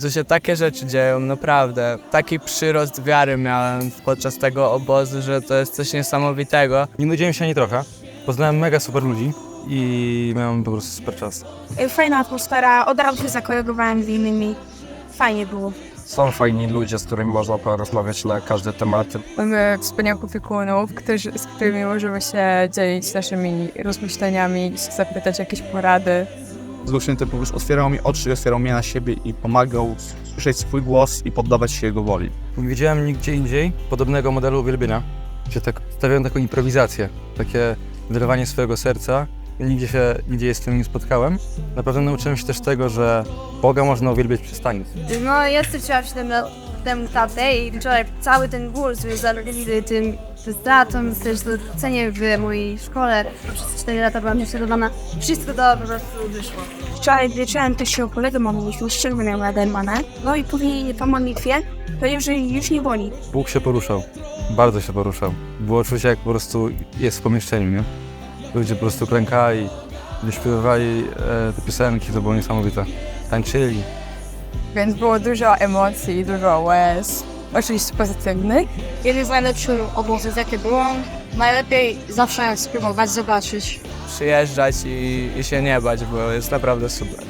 Tu się takie rzeczy dzieją, naprawdę. Taki przyrost wiary miałem podczas tego obozu, że to jest coś niesamowitego. Nie nudziłem się ani trochę. Poznałem mega super ludzi i miałem po prostu super czas. Fajna atmosfera, od razu się zakolegowałem z innymi. Fajnie było. Są fajni ludzie, z którymi można porozmawiać na każde tematy. Mamy wspaniałych opiekunów, którzy, z którymi możemy się dzielić naszymi rozmyśleniami, zapytać jakieś porady. Duch Święty po prostu otwierał mi oczy, otwierał mnie na siebie i pomagał słyszeć swój głos i poddawać się Jego woli. Nie widziałem nigdzie indziej podobnego modelu uwielbienia, gdzie tak stawiałem taką improwizację, takie wylewanie swojego serca. Nigdzie się, nigdzie z tym nie spotkałem. Naprawdę nauczyłem się też tego, że Boga można uwielbiać przez taniec. No, ja straciłam 7 lat temu tatę i wczoraj cały ten ból związany z tym z tatą, też docenie w mojej szkole. Przez 4 lata byłam prześladowana. Wszystko to po prostu wyszło. Wczoraj wieczorem też się kolegę modliliśmy, miał Ladermana. No i później po modlitwie powiedział, że już nie boli. Bóg się poruszał. Bardzo się poruszał. Było czucie, jak po prostu jest w pomieszczeniu, nie? Ludzie po prostu klękali, wyśpiewywali e, te piosenki, to było niesamowite. Tańczyli. Więc było dużo emocji, dużo łez, oczywiście pozytywnych. Jeden z najlepszych obozów, jakie było. Najlepiej zawsze spróbować zobaczyć. Przyjeżdżać i, i się nie bać, bo jest naprawdę super.